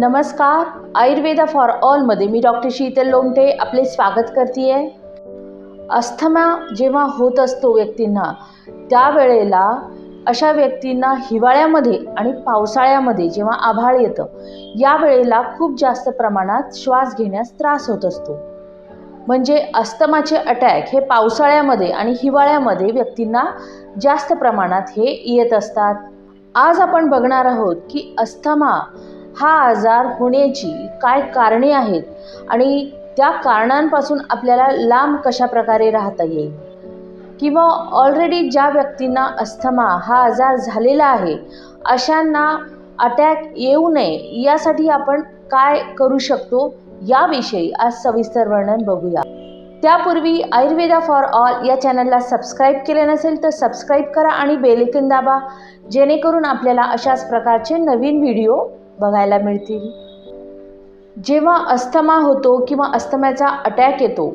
नमस्कार आयुर्वेदा फॉर ऑलमध्ये मी डॉक्टर शीतल लोमटे आपले स्वागत करते आहे अस्थमा जेव्हा होत असतो व्यक्तींना त्यावेळेला अशा व्यक्तींना हिवाळ्यामध्ये आणि पावसाळ्यामध्ये जेव्हा आभाळ येतं या वेळेला खूप जास्त प्रमाणात श्वास घेण्यास त्रास होत असतो. म्हणजे अस्थमाचे अटॅक हे पावसाळ्यामध्ये आणि हिवाळ्यामध्ये व्यक्तींना जास्त प्रमाणात हे येत असतात. आज आपण बघणार आहोत की अस्थमा हा आजार होण्याची काय कारणे आहेत आणि त्या कारणांपासून आपल्याला लांब कशा प्रकारे राहता येईल? किंवा ऑलरेडी ज्या व्यक्तींना अस्थमा हा आजार झालेला आहे अशांना अटॅक येऊ नये यासाठी आपण काय करू शकतो? याविषयी आज सविस्तर वर्णन बघूया. त्यापूर्वी आयुर्वेदा फॉर ऑल या चॅनलला सबस्क्राईब केले नसेल तर सबस्क्राईब करा आणि बेलेकिन दाबा जेणेकरून आपल्याला अशाच प्रकारचे नवीन व्हिडिओ बघायला मिळतील. जेव्हा अस्थमा होतो किंवा अस्थम्याचा अटॅक येतो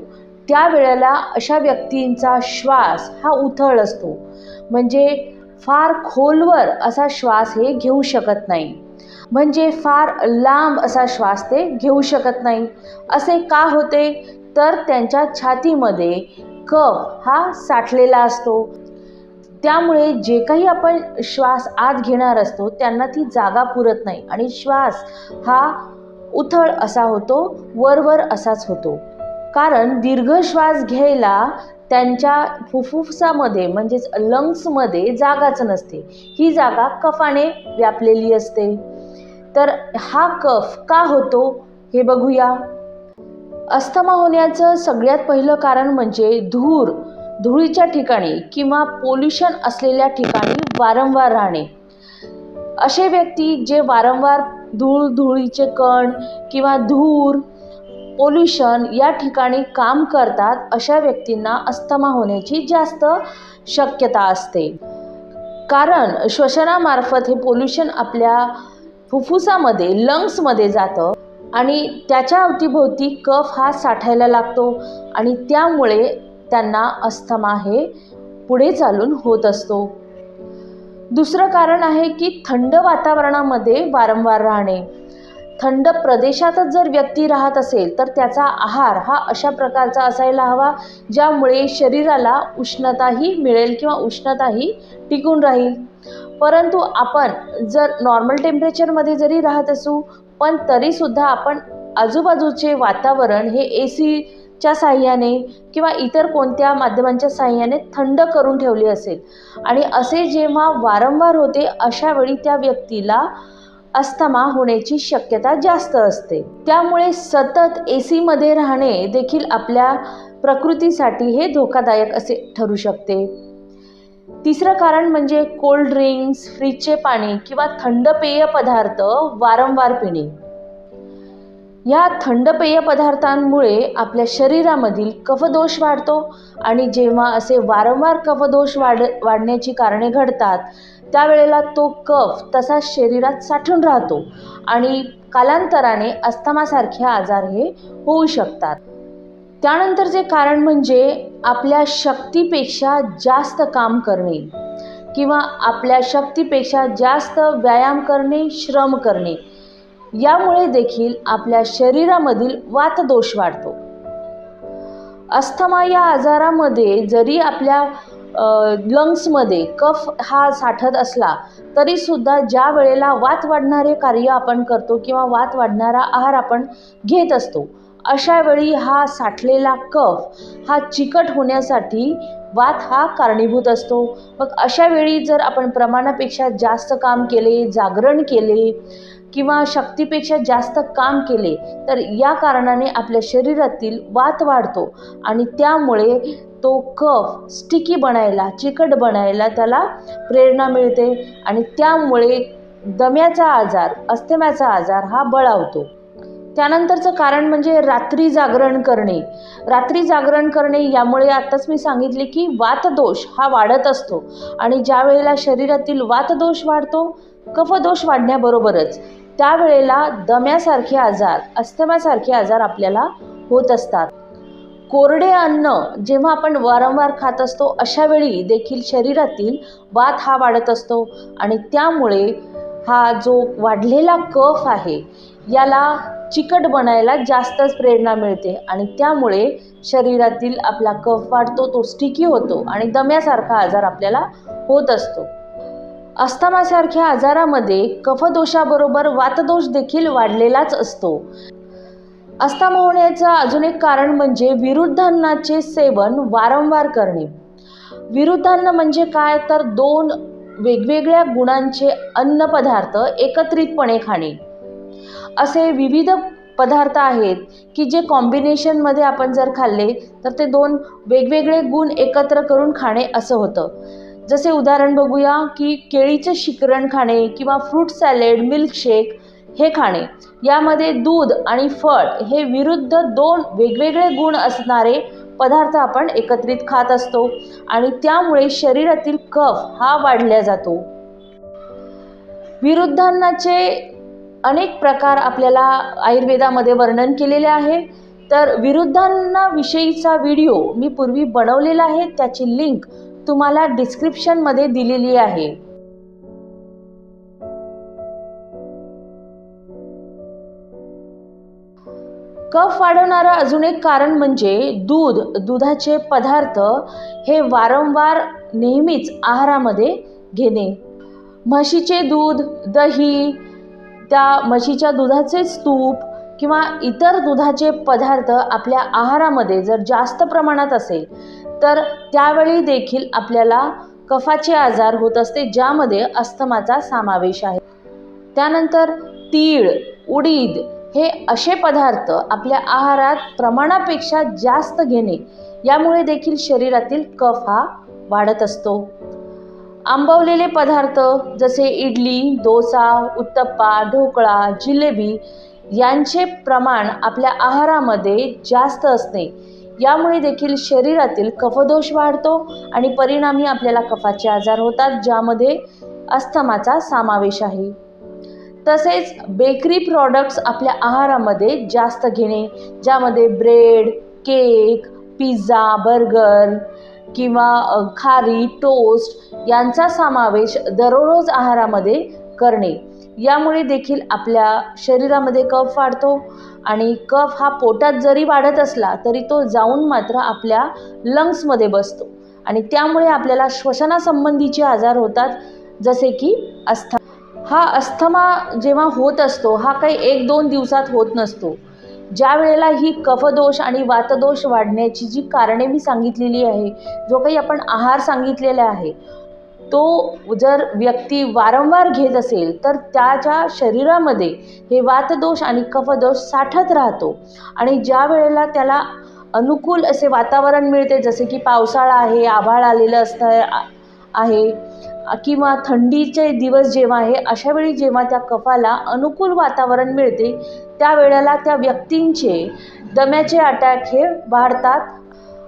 त्यावेळेला अशा व्यक्तींचा श्वास हा उथळ असतो. म्हणजे फार खोलवर असा श्वास हे घेऊ शकत नाही. म्हणजे फार लांब असा श्वास ते घेऊ शकत नाही. असे का होते? तर त्यांच्या छातीमध्ये कफ हा साठलेला असतो. त्यामुळे जे काही आपण श्वास आत घेणार असतो त्यांना ती जागा पुरत नाही. आणि श्वास हा उथळ असा होतो वरवर असाच होतो. कारण दीर्घ श्वास घ्यायला त्यांच्या फुफ्फुसामध्ये म्हणजेच लंग्समध्ये जागाच नसते. ही जागा कफाने व्यापलेली असते. तर हा कफ का होतो हे बघूया. अस्थमा होण्याचं सगळ्यात पहिलं कारण म्हणजे धूर. धुळीच्या ठिकाणी किंवा पोल्युशन असलेल्या ठिकाणी वारंवार राहणे. असे व्यक्ती जे वारंवार धूळ धुळीचे कण किंवा धूर पोल्युशन या ठिकाणी काम करतात अशा व्यक्तींना अस्थमा होण्याची जास्त शक्यता असते. कारण श्वसनामार्फत हे पोल्युशन आपल्या फुफ्फुसामध्ये लंग्समध्ये जातं आणि त्याच्या अवतीभोवती कफ हा साठायला लागतो आणि त्यामुळे त्यांना अस्थमा हे पुढे चालून होत असतो. दुसरं कारण आहे की थंड वातावरणामध्ये वारंवार राहणे. थंड प्रदेशातच जर व्यक्ती राहत असेल तर त्याचा आहार हा अशा प्रकारचा असायला हवा ज्यामुळे शरीराला उष्णताही मिळेल किंवा उष्णताही टिकून राहील. परंतु आपण जर नॉर्मल टेम्परेचरमध्ये जरी राहत असू पण तरीसुद्धा आपण आजूबाजूचे वातावरण हे ए सी च्या साह्याने किंवा इतर कोणत्या माध्यमांच्या साह्याने थंड करून ठेवली असेल. आणि असे जेव्हा वारंवार होते अशा वेळी त्या व्यक्तीला अस्थमा होण्याची शक्यता जास्त असते. त्यामुळे सतत ए सीमध्ये राहणे देखील आपल्या प्रकृतीसाठी हे धोकादायक असे ठरू शकते. तिसरं कारण म्हणजे कोल्ड ड्रिंक्स फ्रीजचे पाणी किंवा थंड पेय पदार्थ वारंवार पिणे. या थंड पेय पदार्थांमुळे आपल्या शरीरामधील कफदोष वाढतो आणि जेव्हा असे वारंवार कफदोष वाढ वाढण्याची कारणे घडतात त्यावेळेला तो कफ तसाच शरीरात साठून राहतो आणि कालांतराने अस्थमासारखे आजार हे होऊ शकतात. त्यानंतरचे कारण म्हणजे आपल्या शक्तीपेक्षा जास्त काम करणे किंवा आपल्या शक्तीपेक्षा जास्त व्यायाम करणे श्रम करणे यामुळे देखील आपल्या शरीरामधील वातदोष वाढतो. अस्थमा या आजारामध्ये जरी आपल्या लंग्समध्ये कफ हा साठत असला तरीसुद्धा ज्या वेळेला वात वाढणारे कार्य आपण करतो किंवा वात वाढणारा आहार आपण घेत असतो अशा वेळी हा साठलेला कफ हा चिकट होण्यासाठी वात हा कारणीभूत असतो. मग अशा वेळी जर आपण प्रमाणापेक्षा जास्त काम केले जागरण केले किंवा शक्तीपेक्षा जास्त काम केले तर या कारणाने आपल्या शरीरातील वात वाढतो आणि त्यामुळे तो कफ स्टिकी बनायला चिकट बनायला त्याला प्रेरणा मिळते आणि त्यामुळे दम्याचा आजार अस्थम्याचा आजार हा बळावतो. त्यानंतरचं कारण म्हणजे रात्री जागरण करणे. रात्री जागरण करणे यामुळे आत्ताच मी सांगितले की वातदोष हा वाढत असतो आणि ज्या वेळेला शरीरातील वातदोष वाढतो कफदोष वाढण्याबरोबरच त्यावेळेला दम्यासारखे आजार अस्थमासारखे आजार आपल्याला होत असतात. कोरडे अन्न जेव्हा आपण वारंवार खात असतो अशा वेळी देखील शरीरातील वात हा वाढत असतो आणि त्यामुळे हा जो वाढलेला कफ आहे याला चिकट बनायला जास्तच प्रेरणा मिळते आणि त्यामुळे शरीरातील आपला कफ वाढतो तो स्टिकी होतो आणि दम्यासारखा आजार आपल्याला होत असतो. अस्थमासारख्या आजारामध्ये कफदोषाबरोबर वातदोष देखील वाढलेलाच असतो. अस्थमा होण्याचं अजून एक कारण म्हणजे विरुद्धान्नाचे सेवन वारंवार करणे. विरुद्धान्न म्हणजे काय? तर दोन वेगवेगळ्या गुणांचे अन्नपदार्थ एकत्रितपणे खाणे. असे विविध पदार्थ आहेत की जे कॉम्बिनेशनमध्ये आपण जर खाल्ले तर ते दोन वेगवेगळे गुण एकत्र करून खाणे असं होतं. जसे उदाहरण बघूया की केळीचे शिकरण खाणे किंवा फ्रूट सॅलेड मिल्कशेक हे खाणे. यामध्ये दूध आणि फळ हे विरुद्ध दोन वेगवेगळे गुण असणारे पदार्थ आपण एकत्रित खात असतो आणि त्यामुळे शरीरातील कफ हा वाढल्या जातो. विरुद्धांनाचे अनेक प्रकार आपल्याला आयुर्वेदामध्ये वर्णन केलेले आहे. तर विरुद्धांना विषयीचा व्हिडिओ मी पूर्वी बनवलेला आहे. त्याची लिंक तुम्हाला डिस्क्रिप्शनमध्ये दिलेली आहे. कफ वाढवणारं अजून एक कारण म्हणजे दूध दुधाचे पदार्थ हे वारंवार नेहमीच आहारामध्ये घेणे. म्हशीचे दूध दही त्या म्हशीच्या दुधाचे स्तूप किंवा इतर दुधाचे पदार्थ आपल्या आहारामध्ये जर जास्त प्रमाणात असेल तर त्यावेळी देखील आपल्याला कफाचे आजार होत असते ज्यामध्ये अस्थमाचा समावेश आहे. त्यानंतर तीळ उडीद हे असे पदार्थ आपल्या आहारात प्रमाणापेक्षा जास्त घेणे यामुळे देखील शरीरातील कफ हा वाढत असतो. आंबवलेले पदार्थ जसे इडली डोसा उत्तप्पा ढोकळा जिलेबी यांचे प्रमाण आपल्या आहारामध्ये जास्त असणे यामुळे देखील शरीरातील कफदोष वाढतो आणि परिणामी आपल्याला कफाचे आजार होतात ज्यामध्ये अस्थमाचा समावेश आहे. तसेच बेकरी प्रॉडक्ट्स आपल्या आहारामध्ये जास्त घेणे ज्यामध्ये ब्रेड केक पिझ्झा बर्गर किंवा खारी टोस्ट यांचा समावेश दररोज आहारामध्ये करणे. यामुळे देखील आपल्या शरीरामध्ये कफ वाढतो आणि कफ हा पोटात जरी वाढत असला तरी तो जाऊन मात्र आपल्या लंग्समध्ये बसतो. आणि त्यामुळे आपल्याला श्वसनासंबंधीचे आजार होतात जसे की अस्था हा अस्थमा जेव्हा होत असतो हा काही एक दोन दिवसात होत नसतो. ज्या वेळेला ही कफदोष आणि वातदोष वाढण्याची जी कारणे मी सांगितलेली आहे जो काही आपण आहार सांगितलेला आहे तो जर व्यक्ती वारंवार घेत असेल तर त्याच्या शरीरामध्ये हे वातदोष आणि कफदोष साठत राहतो. आणि ज्या वेळेला त्याला अनुकूल असे वातावरण मिळते जसे की पावसाळा आहे आभाळ आलेलं असतं आहे किंवा थंडीचे दिवस जेव्हा आहे अशावेळी जेव्हा त्या कफाला अनुकूल वातावरण मिळते त्यावेळेला त्या व्यक्तींचे दम्याचे अटॅक हे वाढतात.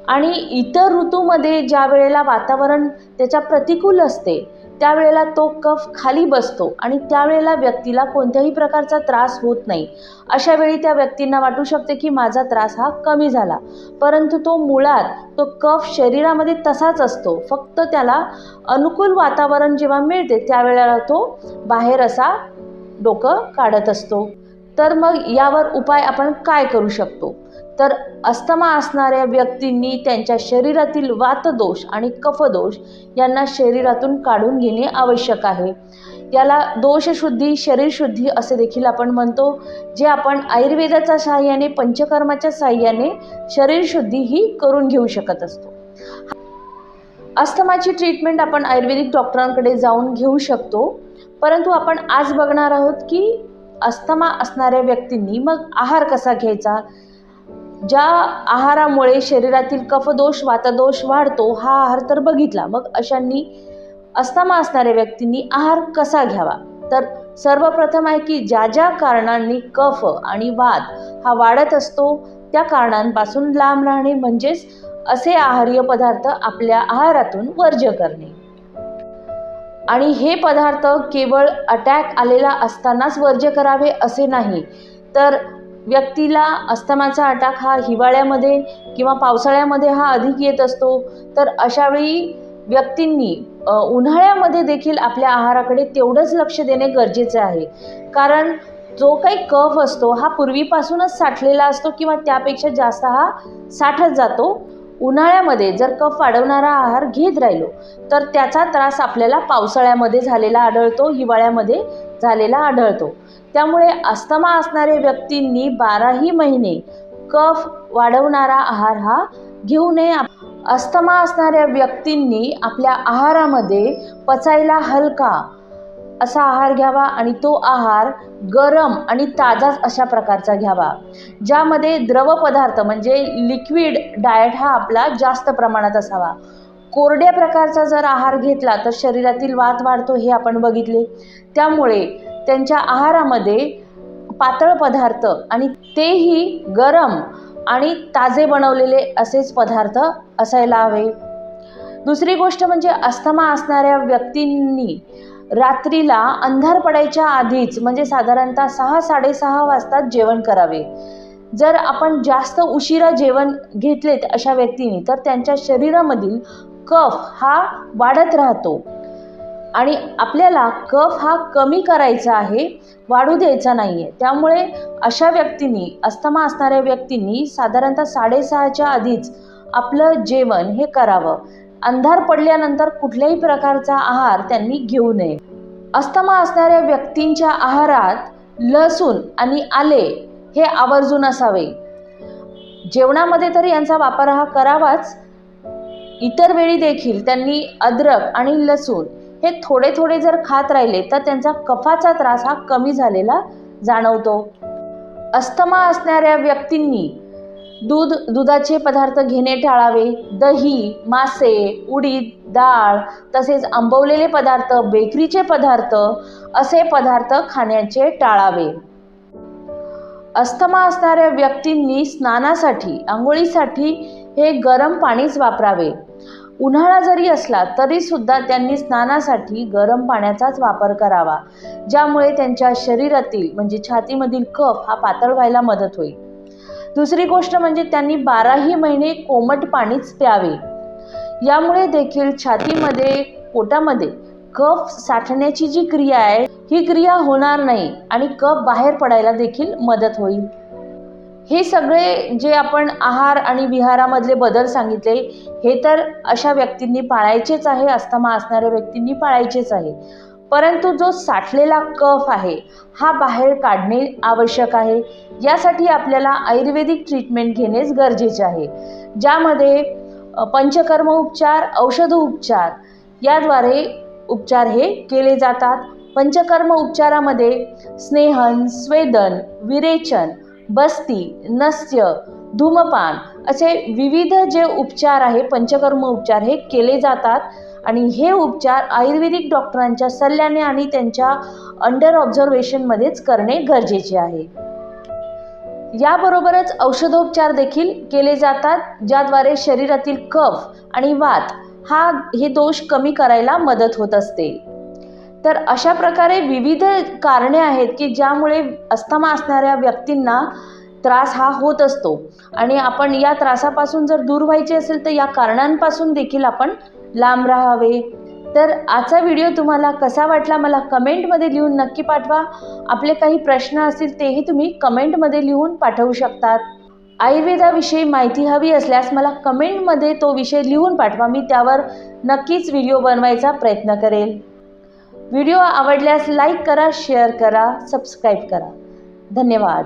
आणि इतर ऋतूमध्ये ज्या वेळेला वातावरण त्याच्या प्रतिकूल असते त्यावेळेला तो कफ खाली बसतो आणि त्यावेळेला व्यक्तीला कोणत्याही प्रकारचा त्रास होत नाही. अशा वेळी त्या व्यक्तींना वाटू शकते की माझा त्रास हा कमी झाला. परंतु तो मुळात तो कफ शरीरामध्ये तसाच असतो. फक्त त्याला अनुकूल वातावरण जेव्हा मिळते त्यावेळेला तो बाहेर असा डोकं काढत असतो. तर मग यावर उपाय आपण काय करू शकतो? तर अस्थमा असणाऱ्या व्यक्तींनी त्यांच्या शरीरातील वातदोष आणि कफदोष यांना शरीरातून काढून घेणे आवश्यक आहे. याला दोषशुद्धी शरीरशुद्धी असे देखील आपण म्हणतो जे आपण आयुर्वेदाच्या सहाय्याने पंचकर्माच्या साहाय्याने शरीरशुद्धी ही करून घेऊ शकत असतो. अस्थमाची ट्रीटमेंट आपण आयुर्वेदिक डॉक्टरांकडे जाऊन घेऊ शकतो. परंतु आपण आज बघणार आहोत की अस्थमा असणाऱ्या व्यक्तींनी मग आहार कसा घ्यायचा? ज्या आहारामुळे शरीरातील कफदोष वातदोष वाढतो हा आहार तर बघितला. मग अशांनी अस्थमा असणाऱ्या व्यक्तींनी आहार कसा घ्यावा? तर सर्वप्रथम आहे की ज्या ज्या कारणांनी कफ आणि वाद हा वाढत असतो त्या कारणांपासून लांब राहणे म्हणजेच असे आहार्य पदार्थ आपल्या आहारातून वर्ज्य करणे. आणि हे पदार्थ केवळ अटॅक आलेला असतानाच वर्ज्य करावे असे नाही. तर व्यक्तीला अस्थमाचा अटॅक हा हिवाळ्यामध्ये किंवा पावसाळ्यामध्ये हा अधिक येत असतो. तर अशावेळी व्यक्तींनी उन्हाळ्यामध्ये देखील आपल्या आहाराकडे तेवढंच लक्ष देणे गरजेचे आहे. कारण जो काही कफ असतो हा पूर्वीपासूनच साठलेला असतो किंवा त्यापेक्षा जास्त हा साठत जातो. उन्हाळ्यामध्ये जर कफ वाढवणारा आहार घेत राहिलो तर त्याचा त्रास आपल्याला पावसाळ्यामध्ये झालेला आढळतो हिवाळ्यामध्ये झालेला आढळतो. त्यामुळे अस्थमा असणाऱ्या व्यक्तींनी बाराही महिने कफ वाढवणारा आहार हा घेऊ नये. अस्थमा असणाऱ्या व्यक्तींनी आपल्या आहारामध्ये पचायला हलका असा आहार घ्यावा आणि तो आहार गरम आणि ताजाच अशा प्रकारचा घ्यावा. ज्यामध्ये द्रव पदार्थ म्हणजे लिक्विड डाएट हा आपला जास्त प्रमाणात असावा. कोरड्या प्रकारचा जर आहार घेतला तर शरीरातील वात वाढतो हे आपण बघितले. त्यामुळे त्यांच्या आहारामध्ये पातळ पदार्थ आणि तेही गरम आणि ताजे बनवलेले असेच पदार्थ असायला हवे. दुसरी गोष्ट म्हणजे अस्थमा असणाऱ्या व्यक्तींनी रात्रीला अंधार पडायच्या आधीच म्हणजे साधारणतः सहा साडेसहा वाजता जेवण करावे. जर आपण जास्त उशिरा जेवण घेतलेत अशा व्यक्तीने तर त्यांच्या शरीरामधील कफ हा वाढत राहतो. आणि आपल्याला कफ हा कमी करायचा आहे वाढू द्यायचा नाही आहे त्यामुळे अशा व्यक्तींनी अस्थमा असणाऱ्या व्यक्तींनी साधारणतः साडेसहाच्या आधीच आपलं जेवण हे करावं. अंधार पडल्यानंतर कुठल्याही प्रकारचा आहार त्यांनी घेऊ नये. अस्थमा असणाऱ्या व्यक्तींच्या आहारात लसूण आणि आले हे आवर्जून असावे. जेवणामध्ये तर यांचा वापर हा करावाच. इतर वेळी देखील त्यांनी अद्रक आणि लसूण हे थोडे थोडे जर खात राहिले तर त्यांचा कफाचा त्रास हा कमी झालेला जाणवतो. अस्थमा असणाऱ्या व्यक्तींनी दूध दुधाचे पदार्थ घेणे टाळावे. दही मासे उडीद डाळ तसेच आंबवलेले पदार्थ बेकरीचे पदार्थ असे पदार्थ खाण्याचे टाळावे. अस्थमा असणाऱ्या व्यक्तींनी स्नानासाठी आंघोळीसाठी हे गरम पाणीच वापरावे. उन्हाळा जरी असला तरी सुद्धा त्यांनी स्नानासाठी गरम पाण्याचाच वापर करावा ज्यामुळे त्यांच्या शरीरातील म्हणजे छातीमधील कफ हा पातळ व्हायला मदत होईल. दुसरी गोष्ट म्हणजे त्यांनी बाराही महिने कोमट पाणीच प्यावे. यामुळे देखील छातीमध्ये पोटामध्ये कफ साठण्याची जी क्रिया आहे ही क्रिया होणार नाही आणि कफ बाहेर पडायला देखील मदत होईल. हे सगळे जे आपण आहार आणि विहारामधले बदल सांगितले हे तर अशा व्यक्तींनी पाळायचेच आहे अस्थमा असणाऱ्या व्यक्तींनी पाळायचेच आहे. परंतु जो साठलेला कफ आहे हा बाहेर काढणे आवश्यक आहे. यासाठी आपल्याला आयुर्वेदिक ट्रीटमेंट घेणेच गरजेचे आहे. ज्यामध्ये पंचकर्म उपचार औषध उपचार याद्वारे उपचार हे केले जातात. पंचकर्म उपचारामध्ये स्नेहन स्वेदन विरेचन बस्ती नस्य धूमपान असे विविध जे उपचार आहे पंचकर्म उपचार हे केले जातात. आणि हे उपचार आयुर्वेदिक डॉक्टरांच्या सल्ल्याने आणि त्यांच्या अंडर ऑब्झर्वेशनमध्येच करणे गरजेचे आहे. याबरोबरच औषधोपचार देखील केले जातात ज्याद्वारे शरीरातील कफ आणि वात हा हे दोष कमी करायला मदत होत असते. तर अशा प्रकारे विविध कारणे आहेत की ज्यामुळे अस्थमा असणाऱ्या व्यक्तींना त्रास हा होत असतो. आणि आपण या त्रासापासून जर दूर व्हायचे असेल तर या कारणांपासून देखील आपण लांब राहावे. तर आजचा व्हिडिओ तुम्हाला कसा वाटला मला कमेंटमध्ये लिहून नक्की पाठवा. आपले काही प्रश्न असतील तेही तुम्ही कमेंटमध्ये लिहून पाठवू शकतात. आयुर्वेदाविषयी माहिती हवी असल्यास मला कमेंटमध्ये तो विषय लिहून पाठवा. मी त्यावर नक्कीच व्हिडिओ बनवायचा प्रयत्न करेल. व्हिडिओ आवडल्यास लाईक करा शेअर करा सबस्क्राईब करा. धन्यवाद.